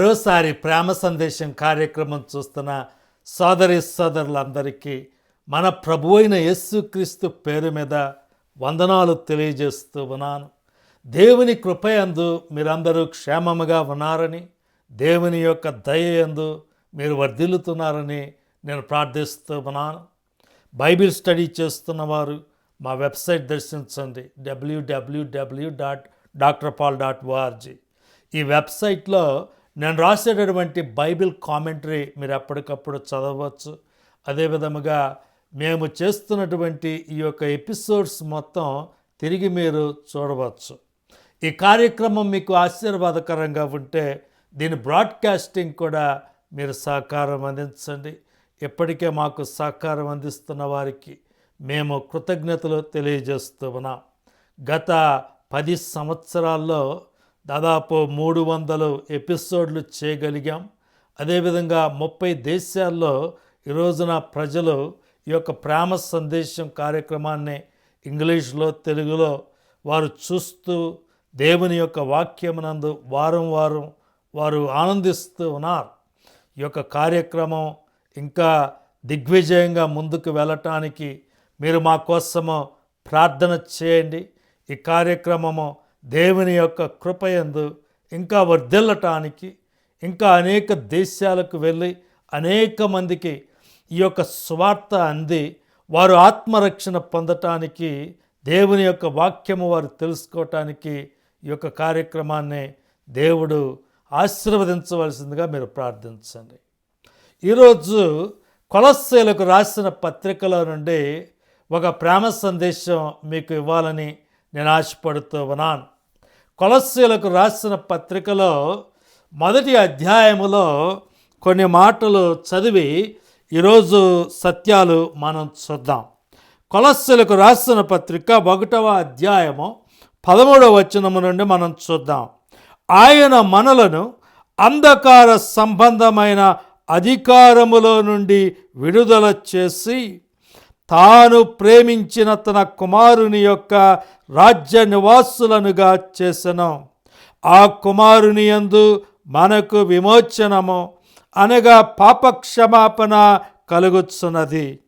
మరోసారి ప్రేమ సందేశం కార్యక్రమం చూస్తున్న సోదరి సోదరులందరికీ మన ప్రభు అయిన యేసుక్రీస్తు పేరు మీద వందనాలు తెలియజేస్తూ ఉన్నాను. దేవుని కృపయందు మీరందరూ క్షేమముగా ఉన్నారని దేవుని యొక్క దయయందు మీరు వర్ధిల్లుతున్నారని నేను ప్రార్థిస్తూ ఉన్నాను. బైబిల్ స్టడీ చేస్తున్న వారు మా వెబ్సైట్ దర్శించండి WWW dot doctor Paul dot ORG ఈ వెబ్సైట్లో నేను రాసేటటువంటి బైబిల్ కామెంటరీ మీరు ఎప్పటికప్పుడు చదవచ్చు. అదేవిధముగా మేము చేస్తున్నటువంటి ఈ యొక్క ఎపిసోడ్స్ మొత్తం తిరిగి మీరు చూడవచ్చు. ఈ కార్యక్రమం మీకు ఆశీర్వాదకరంగా ఉంటే దీని బ్రాడ్కాస్టింగ్ కూడా మీరు సహకారం అందించండి. ఇప్పటికే మాకు సహకారం అందిస్తున్న వారికి మేము కృతజ్ఞతలు తెలియజేస్తూ ఉన్నాం. గత పది సంవత్సరాల్లో దాదాపు మూడు వందలు ఎపిసోడ్లు చేయగలిగాం. అదేవిధంగా ముప్పై దేశాల్లో ఈ రోజున ప్రజలు ఈ యొక్క ప్రేమ సందేశం కార్యక్రమాన్ని ఇంగ్లీష్లో తెలుగులో వారు చూస్తూ దేవుని యొక్క వాక్యమునందు వారం వారం వారు ఆనందిస్తూ ఉన్నారు. ఈ యొక్క కార్యక్రమం ఇంకా దిగ్విజయంగా ముందుకు వెళ్ళటానికి మీరు మా కోసము ప్రార్థన చేయండి. ఈ కార్యక్రమము దేవుని యొక్క కృపయందు ఇంకా వర్ధిల్లటానికి ఇంకా అనేక దేశాలకు వెళ్ళి అనేక మందికి ఈ యొక్క స్వార్థ అంది. వారు ఆత్మరక్షణ పొందటానికి దేవుని యొక్క వాక్యము వారు తెలుసుకోవటానికి ఈ యొక్క కార్యక్రమాన్ని దేవుడు ఆశీర్వదించవలసిందిగా మీరు ప్రార్థించండి. ఈరోజు కొలస్సేలకు రాసిన పత్రికలో నుండి ఒక ప్రేమ సందేశం మీకు ఇవ్వాలని నేను ఆశపడుతూ ఉన్నాను కొలస్సీలకు రాసిన పత్రికలో మొదటి అధ్యాయములో కొన్ని మాటలు చదివి ఈరోజు సత్యాలు మనం చూద్దాం. కొలస్సులకు రాసిన పత్రిక ఒకటవ అధ్యాయము పదమూడవ వచనము నుండి మనం చూద్దాం. ఆయన మనలను అంధకార సంబంధమైన అధికారములో నుండి విడుదల చేసి తాను ప్రేమించిన తన కుమారుని యొక్క రాజ్య నివాసులనుగా చేసెను. ఆ కుమారుని యందు మనకు విమోచనము అనగా పాపక్షమాపణ కలుగుచున్నది.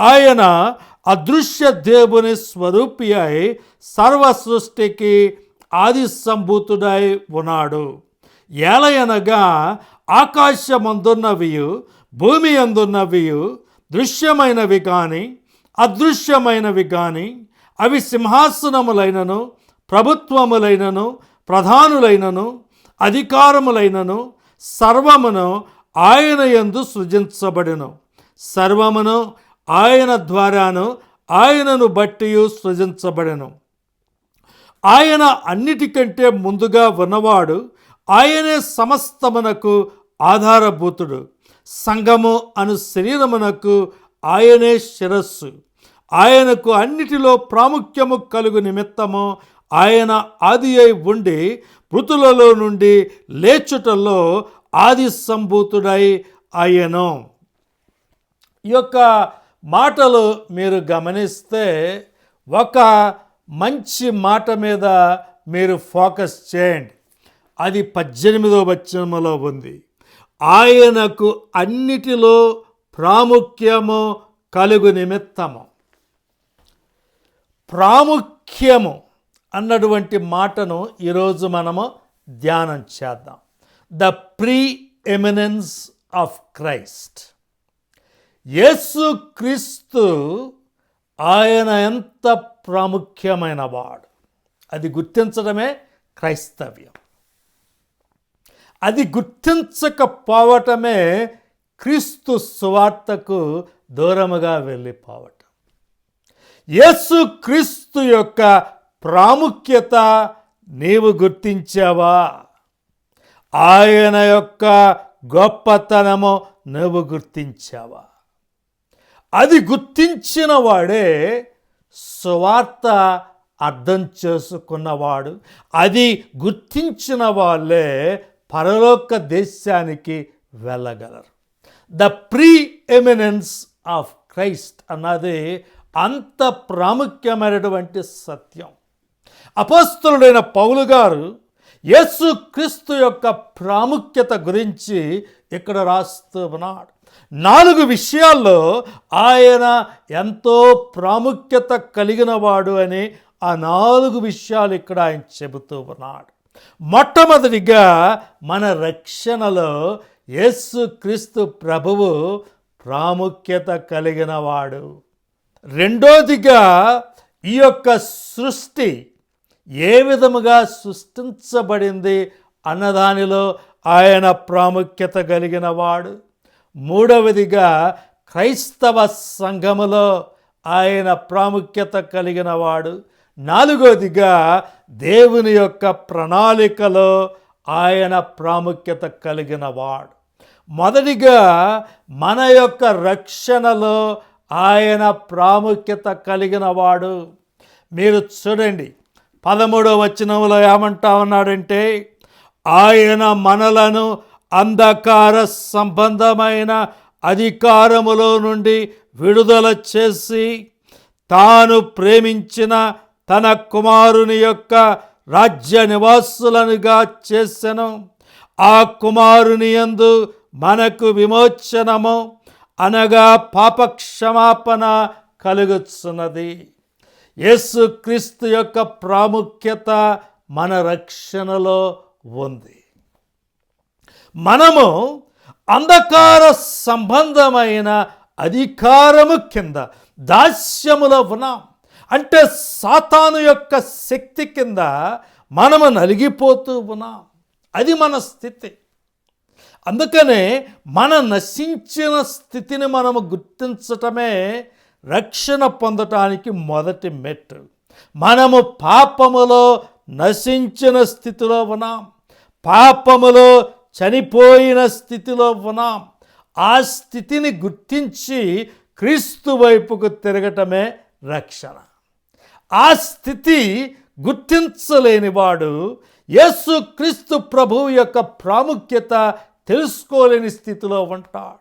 ఆయన అదృశ్య దేవుని స్వరూపి అయి సర్వ సృష్టికి ఆది సంభూతుడై ఉన్నాడు. ఏలయనగా ఆకాశమందున్నవియు భూమి అందున్నవియు దృశ్యమైనవి కానీ అదృశ్యమైనవి కానీ అవి సింహాసనములైనను ప్రభుత్వములైనను ప్రధానులైనను అధికారములైనను సర్వమును ఆయన యందు సృజించబడెను. సర్వమును ఆయన ద్వారాను ఆయనను బట్టి సృజించబడెను. ఆయన అన్నిటికంటే ముందుగా ఉన్నవాడు ఆయనే సమస్తమునకు ఆధారభూతుడు. సంగము అను శరీరమునకు ఆయనే శిరస్సు. ఆయనకు అన్నిటిలో ప్రాముఖ్యము కలుగు నిమిత్తము ఆయన ఆది అయి ఉండి మృతులలో నుండి లేచుటలో ఆది సంభూతుడై ఆయను ఈ యొక్క మాటలు మీరు గమనిస్తే ఒక మంచి మాట మీద మీరు ఫోకస్ చేయండి. అది పద్దెనిమిదో వచనంలో ఉంది. ఆయనకు అన్నిటిలో ప్రాముఖ్యము కలుగు నిమిత్తము. ప్రాముఖ్యము అన్నటువంటి మాటను ఈరోజు మనము ధ్యానం చేద్దాం. The preeminence of Christ. యేసు క్రీస్తు ఆయన ఎంత ప్రాముఖ్యమైన వాడు. అది గుర్తించడమే క్రైస్తవ్యం. అది గుర్తించకపోవటమే క్రీస్తు సువార్తకు దూరముగా వెళ్ళిపోవటం. యేసు క్రీస్తు యొక్క ప్రాముఖ్యత నీవు గుర్తించావా? ఆయన యొక్క గొప్పతనము నువ్వు గుర్తించావా? అది గుర్తించిన వాడే సువార్త అర్థం చేసుకున్నవాడు. అది గుర్తించిన వాళ్ళే పరలోక దేశానికి వెళ్ళగలరు. The preeminence of Christ అన్నది అంత ప్రాముఖ్యమైనటువంటి సత్యం. అపస్తులుడైన పౌలు గారు యేసు క్రీస్తు యొక్క ప్రాముఖ్యత గురించి ఇక్కడ రాస్తూ ఉన్నాడు. నాలుగు విషయాల్లో ఆయన ఎంతో ప్రాముఖ్యత కలిగిన వాడు అని ఆ నాలుగు విషయాలు ఇక్కడ ఆయన చెబుతూ ఉన్నాడు. మొట్టమొదటిగా మన రక్షణలో యేసు క్రీస్తు ప్రభువు ప్రాముఖ్యత కలిగిన వాడు రెండోదిగా ఈ యొక్క సృష్టి ఏ విధముగా సృష్టించబడింది అన్నదానిలో ఆయన ప్రాముఖ్యత కలిగిన వాడు మూడవదిగా క్రైస్తవ సంఘములో ఆయన ప్రాముఖ్యత కలిగిన వాడు నాలుగవదిగా దేవుని యొక్క ప్రణాళికలో ఆయన ప్రాముఖ్యత కలిగిన వాడు. మొదటిగా మన యొక్క రక్షణలో ఆయన ప్రాముఖ్యత కలిగిన వాడు. మీరు చూడండి పదమూడో వచనంలో ఏమంటా ఉన్నాడంటే ఆయన మనలను అంధకార సంబంధమైన అధికారములో నుండి విడుదల చేసి తాను ప్రేమించిన తన కుమారుని యొక్క రాజ్య నివాసులనుగా చేసెను. ఆ కుమారుని యందు మనకు విమోచనము అనగా పాపక్షమాపణ కలుగుతున్నది యేసుక్రీస్తు యొక్క ప్రాముఖ్యత మన రక్షణలో ఉంది. మనము అంధకార సంబంధమైన అధికారము కింద దాస్యములో ఉన్నాం. అంటే సాతాను యొక్క శక్తి కింద మనము నలిగిపోతూ ఉన్నాం. అది మన స్థితి. అందుకనే మన నశించిన స్థితిని మనము గుర్తించటమే రక్షణ పొందటానికి మొదటి మెట్టు. మనము పాపములో నశించిన స్థితిలో ఉన్నాం. పాపములో చనిపోయిన స్థితిలో ఉన్నాం. ఆ స్థితిని గుర్తించి క్రీస్తు వైపుకు తిరగటమే రక్షణ. ఆ స్థితి గుర్తించలేనివాడు యేసు క్రీస్తు ప్రభువు యొక్క ప్రాముఖ్యత తెలుసుకోలేని స్థితిలో ఉంటాడు.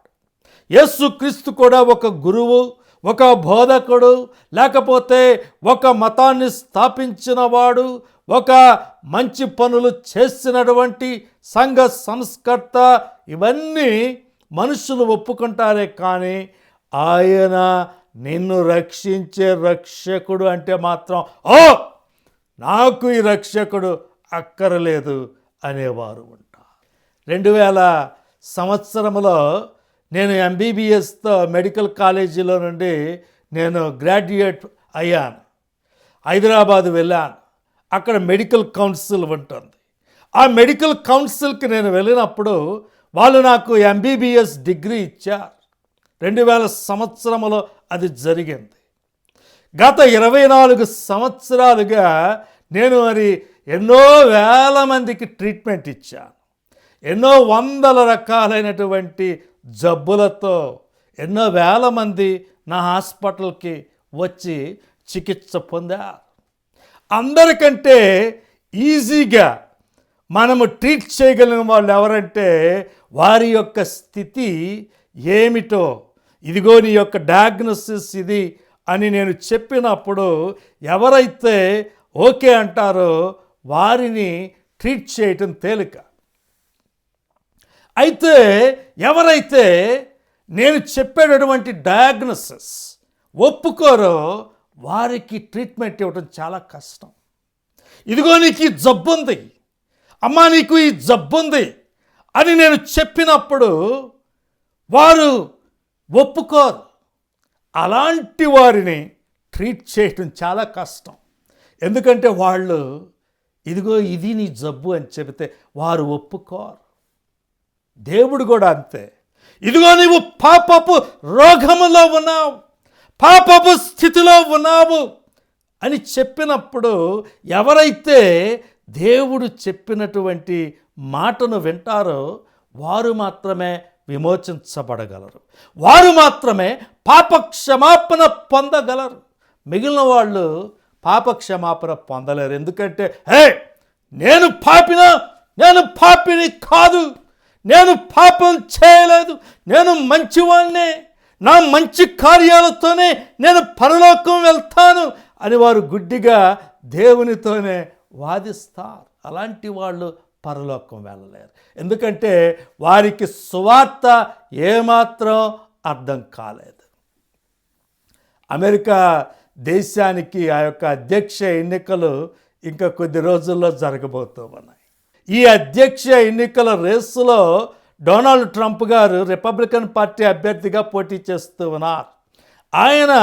యేసు క్రీస్తు కూడా ఒక గురువు ఒక బోధకుడు లేకపోతే ఒక మతాన్ని స్థాపించినవాడు ఒక మంచి పనులు చేసినటువంటి సంఘ సంస్కర్త ఇవన్నీ మనుషులు ఒప్పుకుంటారే కానీ ఆయన నిన్ను రక్షించే రక్షకుడు అంటే మాత్రం ఓ నాకు ఈ రక్షకుడు అక్కరలేదు అనేవారు ఉంటారు. రెండు వేల సంవత్సరంలో నేను ఎంబీబీఎస్తో మెడికల్ కాలేజీలో నుండి నేను గ్రాడ్యుయేట్ అయ్యాను. హైదరాబాద్ వెళ్ళాను. అక్కడ మెడికల్ కౌన్సిల్ ఉంటుంది. ఆ మెడికల్ కౌన్సిల్కి నేను వెళ్ళినప్పుడు వాళ్ళు నాకు ఎంబీబీఎస్ డిగ్రీ ఇచ్చారు. రెండు వేల సంవత్సరములో అది జరిగింది. గత ఇరవై నాలుగు సంవత్సరాలుగా నేను మరి ఎన్నో వేల మందికి ట్రీట్మెంట్ ఇచ్చాను. ఎన్నో వందల రకాలైనటువంటి జబ్బులతో ఎన్నో వేల మంది నా హాస్పిటల్కి వచ్చి చికిత్స పొందారు. అందరికంటే ఈజీగా మనము ట్రీట్ చేయగలిగిన వాళ్ళు ఎవరంటే వారి యొక్క స్థితి ఏమిటో ఇదిగో నీ యొక్క డయాగ్నోసిస్ ఇది అని నేను చెప్పినప్పుడు ఎవరైతే ఓకే అంటారో వారిని ట్రీట్ చేయటం తేలిక. అయితే ఎవరైతే నేను చెప్పేటటువంటి డయాగ్నోసిస్ ఒప్పుకోరో వారికి ట్రీట్మెంట్ ఇవ్వడం చాలా కష్టం. ఇదిగో నీకు ఈ జబ్బు ఉంది. అమ్మా నీకు ఈ జబ్బు ఉంది అని నేను చెప్పినప్పుడు వారు ఒప్పుకోరు. అలాంటి వారిని ట్రీట్ చేయటం చాలా కష్టం. ఎందుకంటే వాళ్ళు ఇదిగో ఇది నీ జబ్బు అని చెబితే వారు ఒప్పుకోరు. దేవుడు కూడా అంతే. ఇదిగో నీవు పాపపు రోగములో ఉన్నావు పాపపు స్థితిలో ఉన్నావు అని చెప్పినప్పుడు ఎవరైతే దేవుడు చెప్పినటువంటి మాటను వింటారో వారు మాత్రమే విమోచించబడగలరు. వారు మాత్రమే పాప క్షమాపణ పొందగలరు. మిగిలిన వాళ్ళు పాప క్షమాపణ పొందలేరు. ఎందుకంటే హే నేను పాపిన నేను పాపిని కాదు. నేను పాపం చేయలేదు. నేను మంచివాణ్ణే. నా మంచి కార్యాలతోనే నేను పరలోకం వెళ్తాను అని వారు గుడ్డిగా దేవునితోనే వాదిస్తారు. అలాంటి వాళ్ళు పరలోకం వెళ్ళలేరు. ఎందుకంటే వారికి సువార్త ఏమాత్రం అర్థం కాలేదు. అమెరికా దేశానికి ఆ యొక్క అధ్యక్ష ఎన్నికలు ఇంకా కొద్ది రోజుల్లో జరగబోతూ ఉన్నాయి. ఈ అధ్యక్ష ఎన్నికల రేసులో డొనాల్డ్ ట్రంప్ గారు రిపబ్లికన్ పార్టీ అభ్యర్థిగా పోటీ చేస్తూ ఉన్నారు. ఆయన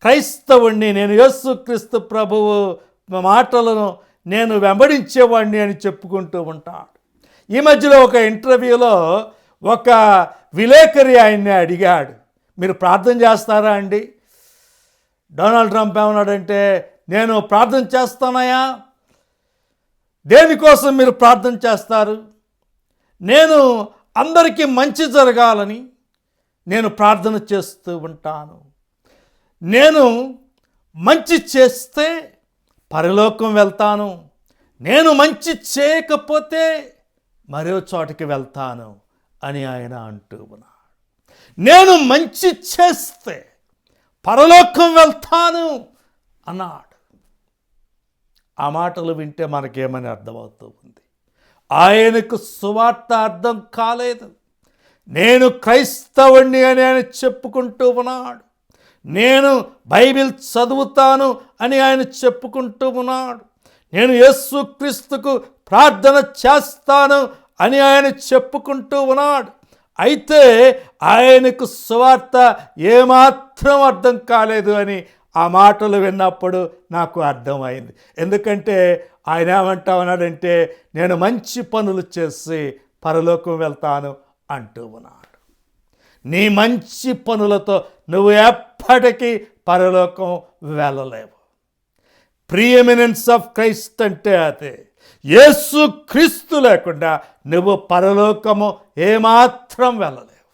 క్రైస్తవుణ్ణి నేను యేసుక్రీస్తు ప్రభువు మాటలను నేను వెంబడించేవాడిని అని చెప్పుకుంటూ ఉంటాడు. ఈ మధ్యలో ఒక ఇంటర్వ్యూలో ఒక విలేకరి ఆయన్ని అడిగాడు. మీరు ప్రార్థన చేస్తారా అండి? డొనాల్డ్ ట్రంప్ ఏమన్నాడంటే నేను ప్రార్థన చేస్తానయా దేనికోసం మీరు ప్రార్థన చేస్తారు? నేను అందరికీ మంచి జరగాలని నేను ప్రార్థన చేస్తూ ఉంటాను. నేను మంచి చేస్తే పరలోకం వెళ్తాను. నేను మంచి చేయకపోతే మరో చోటికి వెళ్తాను అని ఆయన అంటూ ఉన్నాడు. నేను మంచి చేస్తే పరలోకం వెళ్తాను అన్నాడు. ఆ మాటలు వింటే మనకేమని అర్థమవుతూ ఉంది? ఆయనకు సువార్త అర్థం కాలేదు. నేను క్రైస్తవుణ్ణి అని ఆయన చెప్పుకుంటూ ఉన్నాడు. నేను బైబిల్ చదువుతాను అని ఆయన చెప్పుకుంటూ ఉన్నాడు. నేను యేసుక్రీస్తుకు ప్రార్థన చేస్తాను అని ఆయన చెప్పుకుంటూ ఉన్నాడు. అయితే ఆయనకు సువార్త ఏమాత్రం అర్థం కాలేదు అని ఆ మాటలు విన్నప్పుడు నాకు అర్థమైంది. ఎందుకంటే ఆయన ఏమంటా ఉన్నాడంటే నేను మంచి పనులు చేసి పరలోకం వెళ్తాను అంటూ ఉన్నాడు. నీ మంచి పనులతో నువ్వు ఎప్పటికీ పరలోకం వెళ్ళలేవు. ప్రియమినెన్స్ ఆఫ్ క్రైస్ట్ అంటే అదే. యేసు క్రీస్తు లేకుండా నువ్వు పరలోకము ఏమాత్రం వెళ్ళలేవు.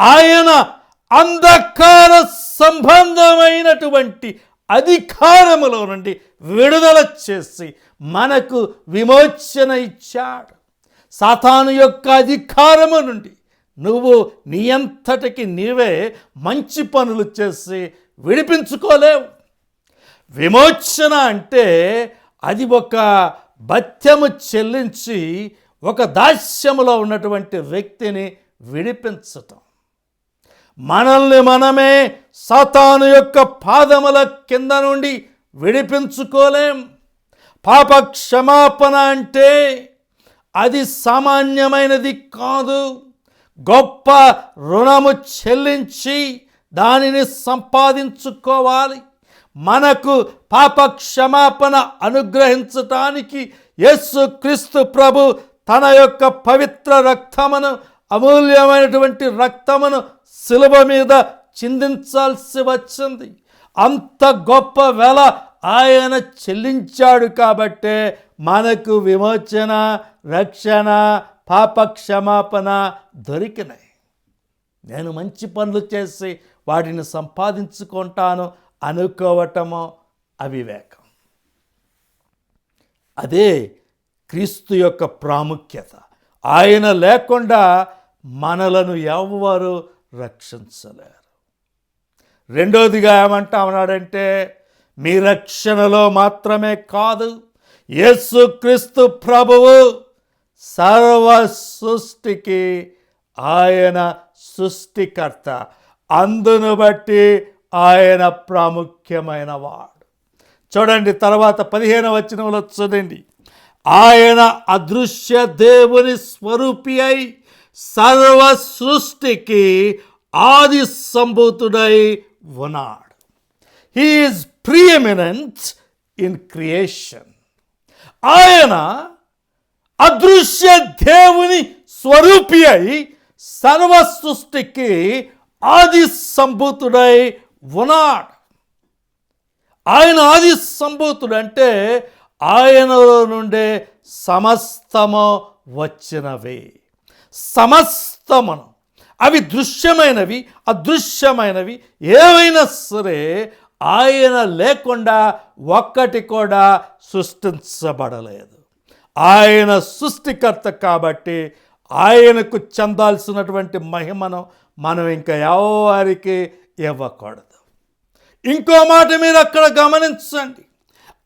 ఆయన అంధకార సంబంధమైనటువంటి అధికారములో నుండి విడుదల చేసి మనకు విమోచన ఇచ్చాడు. సాతాను యొక్క అధికారము నుండి నువ్వు నీ అంతటికి నీవే మంచి పనులు చేసి విడిపించుకోలేవు. విమోచన అంటే అది ఒక భత్యము చెల్లించి ఒక దాస్యములో ఉన్నటువంటి వ్యక్తిని విడిపించటం. మనల్ని మనమే సాతాను యొక్క పాదముల కింద నుండి విడిపించుకోలేం. పాప క్షమాపణ అంటే అది సామాన్యమైనది కాదు. గొప్ప రుణము చెల్లించి దానిని సంపాదించుకోవాలి. మనకు పాప క్షమాపణ అనుగ్రహించటానికి యేసు క్రీస్తు ప్రభు తన యొక్క పవిత్ర రక్తమును అమూల్యమైనటువంటి రక్తమును శిలువ మీద చిందించాల్సి వచ్చింది. అంత గొప్ప వెల ఆయన చెల్లించాడు కాబట్టే మనకు విమోచన రక్షణ పాప క్షమాపణ దొరికినాయి. నేను మంచి పనులు చేసి వాటిని సంపాదించుకుంటాను అనుకోవటము అవివేకం. అదే క్రీస్తు యొక్క ప్రాముఖ్యత. ఆయన లేకుండా మనలను ఎవరు రక్షించలేరు. రెండోదిగా ఏమంటా ఉన్నాడంటే మీ రక్షణలో మాత్రమే కాదు యేసుక్రీస్తు ప్రభువు సర్వ సృష్టికి ఆయన సృష్టికర్త. అందును బట్టి ఆయన ప్రాముఖ్యమైన వాడు. చూడండి తర్వాత పదిహేను వచనంలో చూడండి. ఆయన అదృశ్య దేవుని స్వరూపి అయి సర్వ సృష్టికి ఆది సంభూతుడై ఉన్నాడు. హీఈస్ ప్రియమినెంట్ ఇన్ క్రియేషన్ ఆయన అదృశ్య దేవుని స్వరూపి అయి సర్వ సృష్టికి ఆది సంభూతుడై ఉన్నాడు. ఆయన ఆది సంభూతుడు అంటే ఆయనలో నుండే సమస్తము వచ్చినవి. సమస్తమును. అవి దృశ్యమైనవి అదృశ్యమైనవి. ఏవైనా సరే ఆయన లేకుండా ఒక్కటి కూడా సృష్టించబడలేదు. ఆయన సృష్టికర్త కాబట్టి ఆయనకు చెందాల్సినటువంటి మహిమను మనం ఇంకా ఎవరికి ఇవ్వకూడదు. ఇంకో మాట మీరు అక్కడ గమనించండి.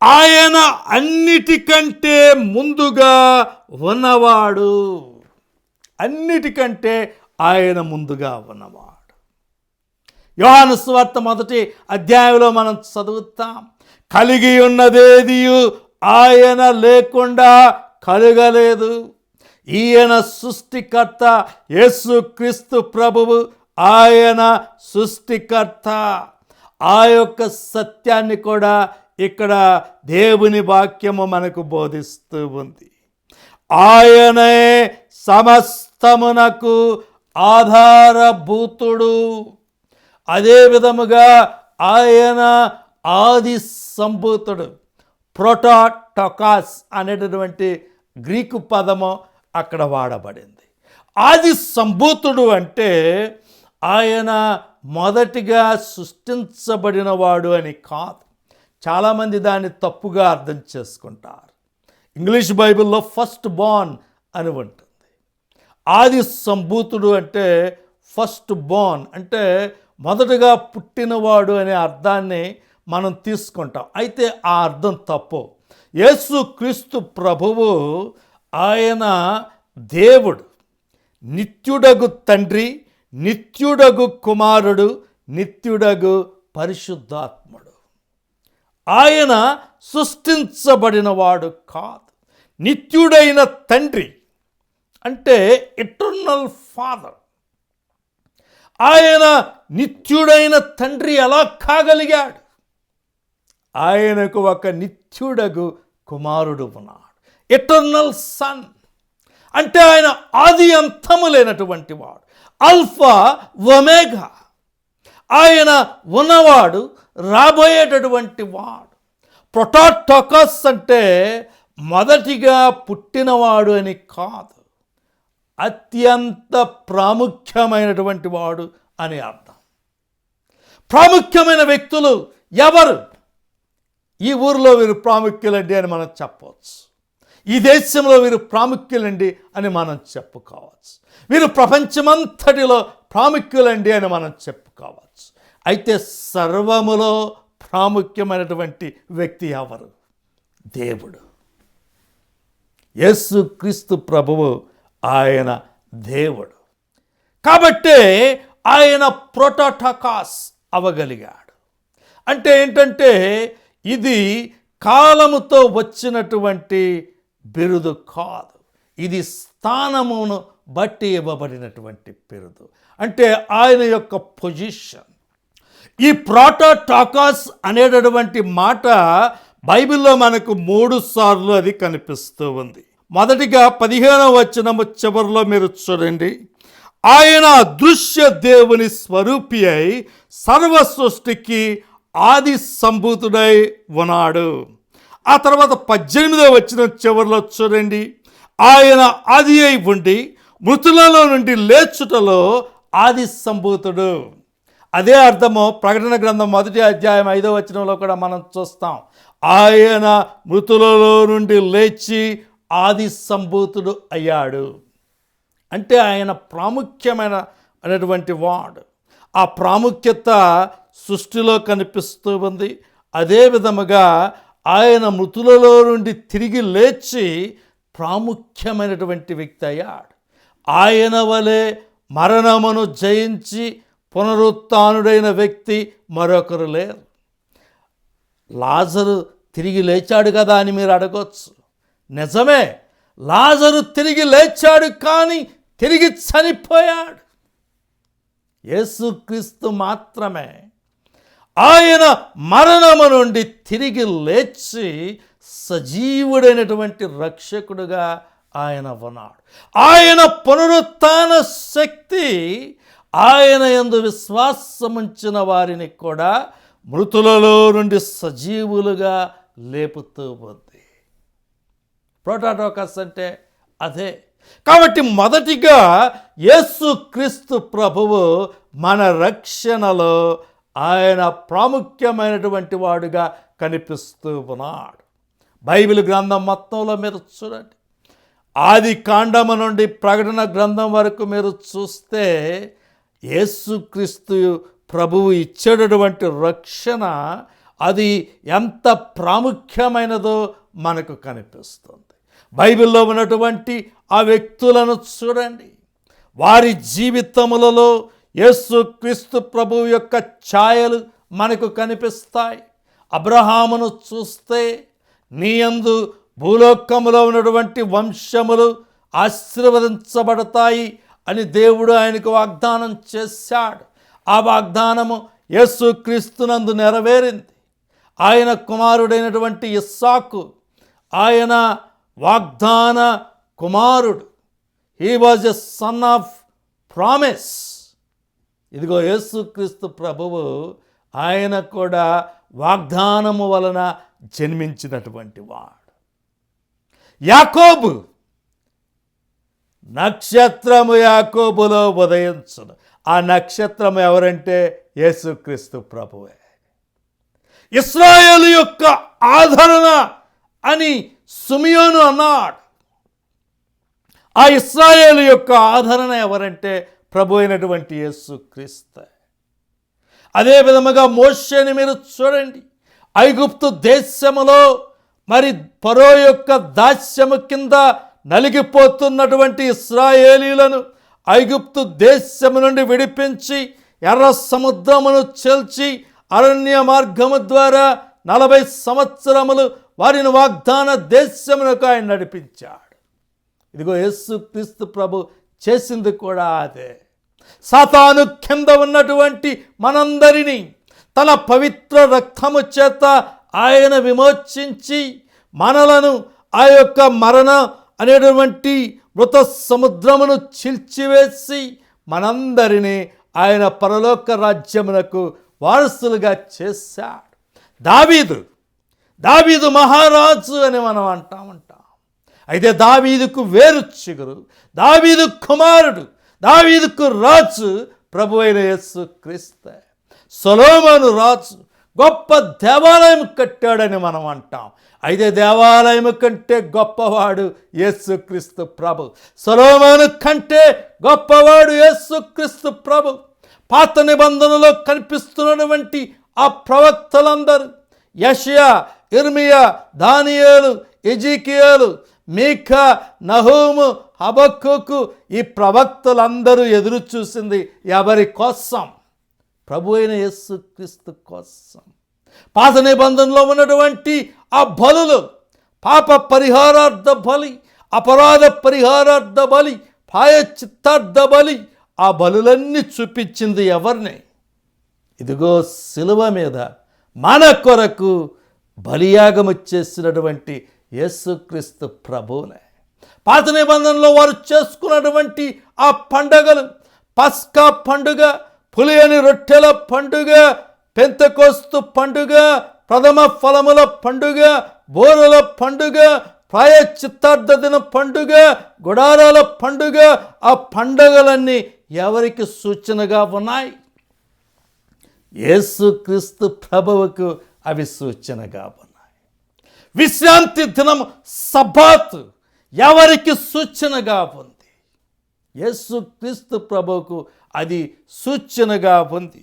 ఆయన అన్నిటికంటే ముందుగా ఉన్నవాడు. అన్నిటికంటే ఆయన ముందుగా ఉన్నవాడు. యోహాను స్వార్త మొదటి అధ్యాయంలో మనం చదువుతాం. కలిగి ఉన్నదేది ఆయన లేకుండా కలగలేదు. ఈయన సృష్టికర్త యేసు క్రీస్తు ప్రభువు ఆయన సృష్టికర్త. ఆ యొక్క సత్యాన్ని కూడా ఇక్కడ దేవుని వాక్యము మనకు బోధిస్తూ ఉంది. ఆయనే సమస్తమునకు ఆధారభూతుడు. అదే విధముగా ఆయన ఆది సంభూతుడు. ప్రోటాటొకాస్ అనేటటువంటి గ్రీకు పదము అక్కడ వాడబడింది. ఆది సంభూతుడు అంటే ఆయన మొదటిగా సృష్టించబడినవాడు అని కాదు. చాలామంది దాన్ని తప్పుగా అర్థం చేసుకుంటారు. ఇంగ్లీష్ బైబిల్లో ఫస్ట్ బాన్ అని ఉంటుంది. ఆది సంభూతుడు అంటే ఫస్ట్ బోర్న్ అంటే మొదటగా పుట్టినవాడు అనే అర్థాన్ని మనం తీసుకుంటాం. అయితే ఆ అర్థం తప్పు. యేసు క్రీస్తు ప్రభువు ఆయన దేవుడు నిత్యుడగు తండ్రి నిత్యుడగు కుమారుడు నిత్యుడగు పరిశుద్ధాత్ముడు. ఆయన సృష్టించబడినవాడు కాదు. నిత్యుడైన తండ్రి అంటే ఇటర్నల్ ఫాదర్ ఆయన నిత్యుడైన తండ్రి ఎలా కాగలిగాడు? ఆయనకు ఒక నిత్యుడగు కుమారుడు ఉన్నాడు. ఎటర్నల్ సన్ అంటే ఆయన ఆది అంతము లేనటువంటి వాడు. అల్ఫా ఒమేగా ఆయన ఉన్నవాడు రాబోయేటటువంటి వాడు. ప్రొటాటోకస్ అంటే మొదటిగా పుట్టినవాడు అని కాదు. అత్యంత ప్రాముఖ్యమైనటువంటి వాడు అని అర్థం. ప్రాముఖ్యమైన వ్యక్తులు ఎవరు? ఈ ఊరిలో వీరు ప్రాముఖ్యులండి అని మనం చెప్పవచ్చు. ఈ దేశంలో వీరు ప్రాముఖ్యులండి అని మనం చెప్పుకోవచ్చు. వీరు ప్రపంచమంతటిలో ప్రాముఖ్యులండి అని మనం చెప్పుకోవచ్చు. అయితే సర్వములో ప్రాముఖ్యమైనటువంటి వ్యక్తి ఎవరు? దేవుడు. యేసు క్రీస్తు ప్రభువు ఆయన దేవుడు. కాబట్టే ఆయన ప్రోటోటకాస్ అవగలిగాడు. అంటే ఏంటంటే ఇది కాలముతో వచ్చినటువంటి బిరుదు కాదు. ఇది స్థానమును బట్టి ఇవ్వబడినటువంటి బిరుదు. అంటే ఆయన యొక్క పొజిషన్. ఈ ప్రోటోటాకాస్ అనేటటువంటి మాట బైబిల్లో మనకు మూడు సార్లు అది కనిపిస్తూ ఉంది. మొదటిగా పదిహేనవ వచనము చివరిలో మీరు చూడండి. ఆయన దృశ్య దేవుని స్వరూపి అయి సర్వ సృష్టికి ఆది సంభూతుడై ఉన్నాడు. ఆ తర్వాత పద్దెనిమిదో వచ్చిన చివరిలో చూడండి. ఆయన ఆది అయి ఉండి మృతులలో నుండి లేచుటలో ఆది సంభూతుడు. అదే అర్థము ప్రకటన గ్రంథం మొదటి అధ్యాయం ఐదో వచనంలో కూడా మనం చూస్తాం. ఆయన మృతులలో నుండి లేచి ఆది సంభూతుడు అయ్యాడు. అంటే ఆయన ప్రాముఖ్యమైన అనేటువంటి వాడు. ఆ ప్రాముఖ్యత సృష్టిలో కనిపిస్తూ ఉంది. అదే విధముగా ఆయన మృతులలో నుండి తిరిగి లేచి ప్రాముఖ్యమైనటువంటి వ్యక్తి అయ్యాడు. ఆయన వలె మరణమును జయించి పునరుత్నుడైన వ్యక్తి మరొకరు లేరు. లాజరు తిరిగి లేచాడు కదా అని మీరు అడగవచ్చు నిజమే లాజరు తిరిగి లేచాడు కానీ తిరిగి చనిపోయాడు. యేసుక్రీస్తు మాత్రమే. ఆయన మరణము నుండి తిరిగి లేచి సజీవుడైనటువంటి రక్షకుడుగా ఆయన ఉన్నాడు. ఆయన పునరుత్న శక్తి ఆయన ఎందు విశ్వాసముంచిన వారిని కూడా మృతులలో నుండి సజీవులుగా లేపుతూ ఉంది. ప్రోటాటోకస్ అంటే అదే. కాబట్టి మొదటిగా యేసు క్రీస్తు ప్రభువు మన రక్షణలో ఆయన ప్రాముఖ్యమైనటువంటి వాడుగా కనిపిస్తూ ఉన్నాడు. బైబిల్ గ్రంథం మొత్తంలో మీరు చూడండి. ఆది కాండము నుండి ప్రకటన గ్రంథం వరకు మీరు చూస్తే యేసుక్రీస్తు ప్రభువు ఇచ్చేటటువంటి రక్షణ అది ఎంత ప్రాముఖ్యమైనదో మనకు కనిపిస్తుంది. బైబిల్లో ఉన్నటువంటి ఆ వ్యక్తులను చూడండి. వారి జీవితములలో యేసుక్రీస్తు ప్రభు యొక్క ఛాయలు మనకు కనిపిస్తాయి. అబ్రహామును చూస్తే నీయందు భూలోకములో ఉన్నటువంటి వంశములు ఆశీర్వదించబడతాయి అని దేవుడు ఆయనకు వాగ్దానం చేశాడు. ఆ వాగ్దానము యేసుక్రీస్తునందు నెరవేరింది. ఆయన కుమారుడైనటువంటి ఇస్సాకు ఆయన వాగ్దాన కుమారుడు. He was a son of promise ఇదిగో యేసుక్రీస్తు ప్రభువు ఆయన కూడా వాగ్దానము వలన జన్మించినటువంటి వాడు. యాకోబు నక్షత్రము యాకోబులో ఉదయించును. ఆ నక్షత్రం ఎవరంటే యేసుక్రీస్తు ప్రభువే. ఇస్రాయేల్ యొక్క ఆదరణ అని సుమియోను అన్నాడు. ఆ ఇస్రాయేల్ యొక్క ఆదరణ ఎవరంటే ప్రభు అయినటువంటి యేసు క్రీస్త. అదే విధముగా మోషని మీరు చూడండి. ఐగుప్తు దేశములో మరి పరో యొక్క దాస్యము కింద నలిగిపోతున్నటువంటి ఇస్రాయేలీలను ఐగుప్తు దేశము నుండి విడిపించి ఎర్ర సముద్రమును చేల్చి అరణ్య మార్గము ద్వారా నలభై సంవత్సరములు వారిని వాగ్దాన దేశమునకు ఆయన నడిపించాడు. ఇదిగో యేసు క్రీస్తు ప్రభు చేసింది కూడా అదే. సాతాను కింద ఉన్నటువంటి మనందరినీ తన పవిత్ర రక్తము చేత ఆయన విమోచించి మనలను ఆ యొక్క మరణ అనేటువంటి మృత సముద్రమును చిల్చివేసి మనందరినీ ఆయన పరలోక రాజ్యమునకు వారసులుగా చేశాడు. దావీదు దావీదు మహారాజు అని మనం అంటామంట అయితే దావీదుకు వేరు చిగురు దావీదు కుమారుడు దావీదుకు రాజు ప్రభు అయిన యేసు క్రీస్తే. సొలోమను రాజు గొప్ప దేవాలయం కట్టాడని మనం అంటాం. అయితే దేవాలయం కంటే గొప్పవాడు యేసుక్రీస్తు ప్రభు. సొలోమాను కంటే గొప్పవాడు యేసుక్రీస్తు ప్రభు. పాత నిబంధనలో కనిపిస్తున్నటువంటి ఆ ప్రవక్తలందరూ యషియా ఇర్మియా దానియాలు ఎజికియేలు మీక నహూము హబక్కుకు ఈ ప్రవక్తలందరూ ఎదురు చూసింది ఎవరి కోసం? ప్రభు అయిన యేసుక్రీస్తు కోసం. పాత నిబంధనలో ఉన్నటువంటి ఆ బలులు పాప పరిహారార్థ బలి అపరాధ పరిహారార్థ బలి ప్రాయచిత్తార్థ బలి ఆ బలులన్నీ చూపించింది ఎవరిని? ఇదిగో శిలువ మీద మన కొరకు బలియాగము చేసినటువంటి యేసుక్రీస్తు ప్రభువులే పాత నిబంధనలో వారు చేసుకున్నటువంటి ఆ పండగలు పస్కా పండుగ పులియని రొట్టెల పండుగ పెంతకోస్తు పండుగ ప్రథమ ఫలముల పండుగ బోరుల పండుగ ప్రాయచిత్తార్థ దిన పండుగ గుడారాల పండుగ ఆ పండుగలన్నీ ఎవరికి సూచనగా ఉన్నాయి? యేసుక్రీస్తు ప్రభువుకు అవి సూచనగా ఉన్నాయి. విశ్రాంతి దినం సబాత్ ఎవరికి సూచనగా ఉంది? యేసుక్రీస్తు ప్రభువుకు అది సూచనగా ఉంది.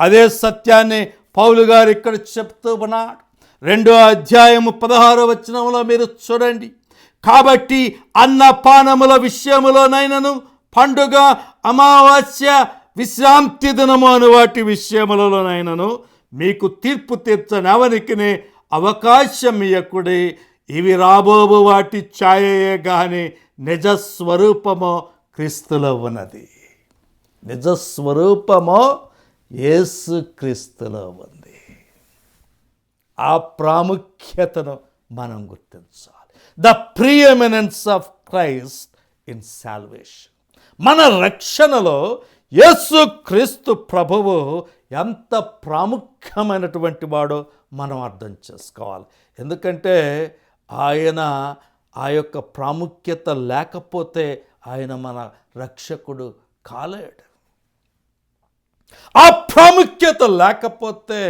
అదే సత్యాన్ని పౌలు గారు ఇక్కడ చెప్తూ ఉన్నాడు. రెండో అధ్యాయము పదహారో వచనంలో మీరు చూడండి. కాబట్టి అన్నపానముల విషయములోనైనను పండుగ అమావాస్య విశ్రాంతి దినము అను వాటి విషయములలోనైనను మీకు తీర్పు తీర్చనవనికినే అవకాశం ఇయ్యకుడి ఇవి రాబోబు వాటి ఛాయయే గాని నిజస్వరూపమో క్రీస్తులో ఉన్నది నిజస్వరూపమో యేసు క్రీస్తులో ఉంది ఆ ప్రాముఖ్యతను మనం గుర్తించాలి. The preeminence of Christ in salvation. మన రక్షణలో యేసు క్రీస్తు ప్రభువు ఎంత ప్రాముఖ్యమైనటువంటి వాడో మనం అర్థం చేసుకోవాలి. ఎందుకంటే ఆయన ఆ యొక్క ప్రాముఖ్యత లేకపోతే ఆయన మన రక్షకుడు కాలేడు. ఆ ప్రాముఖ్యత లేకపోతే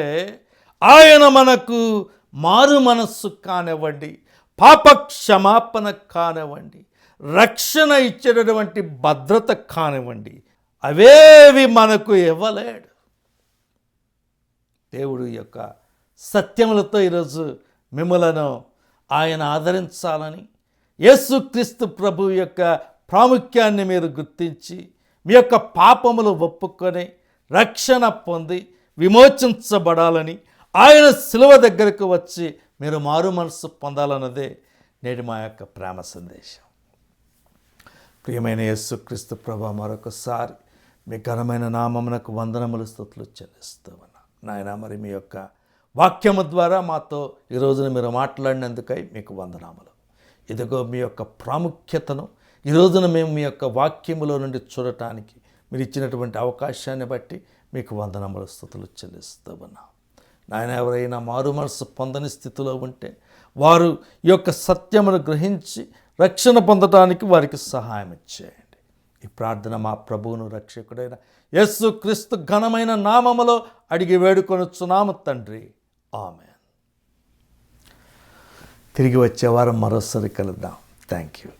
ఆయన మనకు మారు మనస్సు కానివ్వండి పాప క్షమాపణ కానివ్వండి రక్షణ ఇచ్చేటటువంటి భద్రత కానివ్వండి అవేవి మనకు ఇవ్వలేడు. దేవుడు యొక్క సత్యములతో ఈరోజు మిమ్మలను ఆయన ఆదరించాలని యేసుక్రీస్తు ప్రభు యొక్క ప్రాముఖ్యాన్ని మీరు గుర్తించి మీ యొక్క పాపములు ఒప్పుకొని రక్షణ పొంది విమోచించబడాలని ఆయన శిలువ దగ్గరకు వచ్చి మీరు మారు మనసు పొందాలన్నదే నేటి మా యొక్క ప్రేమ సందేశం. ప్రియమైన యేసుక్రీస్తు ప్రభా మరొకసారి మీ ఘనమైన నామమునకు వందనములు స్థుతులు చెల్లిస్తూ ఉన్నా. నాయన మరి మీ యొక్క వాక్యము ద్వారా మాతో ఈ రోజున మీరు మాట్లాడినందుకై మీకు వందనాములు. ఇదిగో మీ యొక్క ప్రాముఖ్యతను ఈ రోజున మేము మీ యొక్క వాక్యములో నుండి చూడటానికి మీరు ఇచ్చినటువంటి అవకాశాన్ని బట్టి మీకు వందనములు స్థుతులు చెల్లిస్తూ ఉన్నాం. నాయన ఎవరైనా మారు మనసు పొందని స్థితిలో ఉంటే వారు ఈ యొక్క సత్యమును గ్రహించి రక్షణ పొందటానికి వారికి సహాయం ఇచ్చేయండి ఈ ప్రార్థన మా ప్రభువును రక్షకుడైన యేసు క్రీస్తు ఘనమైన నామములో అడిగి వేడుకొనుచున్నాము తండ్రి. ఆమె తిరిగి వచ్చే వారం మరోసారి కలుద్దాం. Thank you